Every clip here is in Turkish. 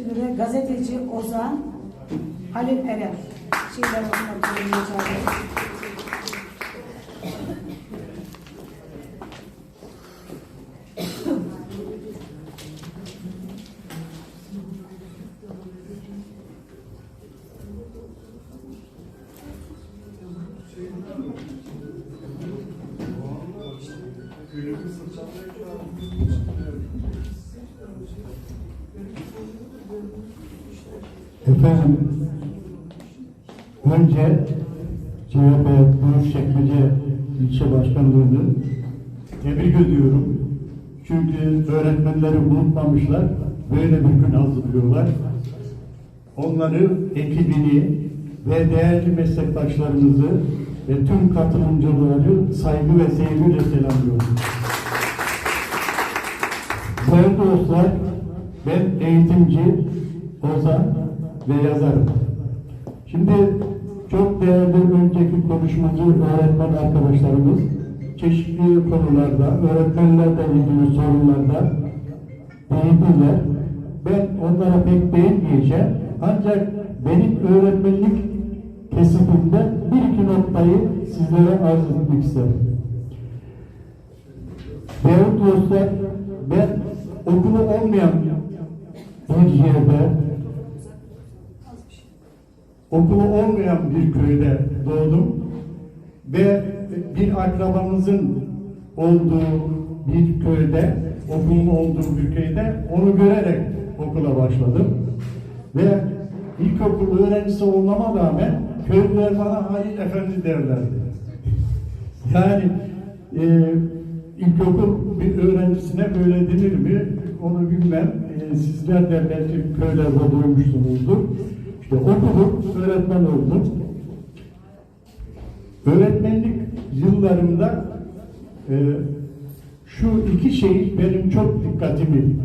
Şimdi de gazeteci Ozan Halil Eren şeyler okumak üzere çağırıyoruz. Efendim, önce CHP Büyükçekmece ilçe başkanlığını tebrik ediyorum. Çünkü öğretmenleri unutmamışlar, böyle bir gün hazırlıyorlar. Onları, ekibini ve değerli meslektaşlarımızı ve tüm katılımcıları saygı ve sevgiyle selamlıyorum. Değerli dostlar, ben eğitimci, ozan ve yazarım. Şimdi çok değerli önceki konuşmacı öğretmen arkadaşlarımız çeşitli konularda, öğretmenlerle ilgili sorunlarda değindiler. Ben onlara pek değinmeyeceğim. Ancak benim öğretmenlik kesibimde bir iki noktayı sizlere arz etmek isterim. Değerli dostlar, ben okulu olmayan bir yerde, okulu olmayan bir köyde doğdum ve bir akrabamızın olduğu bir köyde, okulun olduğu bir köyde onu görerek okula başladım. Ve ilkokul öğrencisi olmama rağmen köylüler bana Halil Efendi derlerdi. Yani e, ilkokul bir öğrencisine böyle denir mi onu bilmem. E, sizler de belki köylerde duymuşsunuzdur. İşte okudum, öğretmen oldum. Öğretmenlik yıllarımda e, şu iki şey benim çok dikkatimi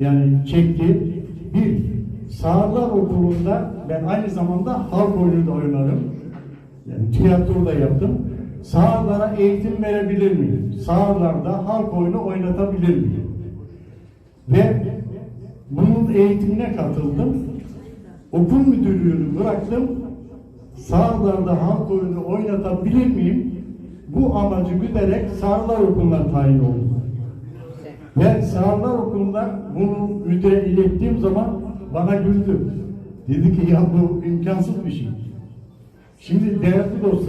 yani çekti. Bir, Sağlar Okulu'nda ben aynı zamanda halk oyunu da oynarım. Yani tiyatro da yaptım. Sağlara eğitim verebilir miyim? Sağlarda halk oyunu oynatabilir miyim? Ve bunun eğitimine katıldım. Okul müdürlüğünü bıraktım. Sağlarda halk oyunu oynatabilir miyim? Bu amacı güderek Sağlar Okulu'na tayin oldum. Ve Sağlar Okulu'nda bunu müdüre ilettiğim zaman bana güldü. Dedi ki ya bu imkansız bir şey. Şimdi değerli dostlar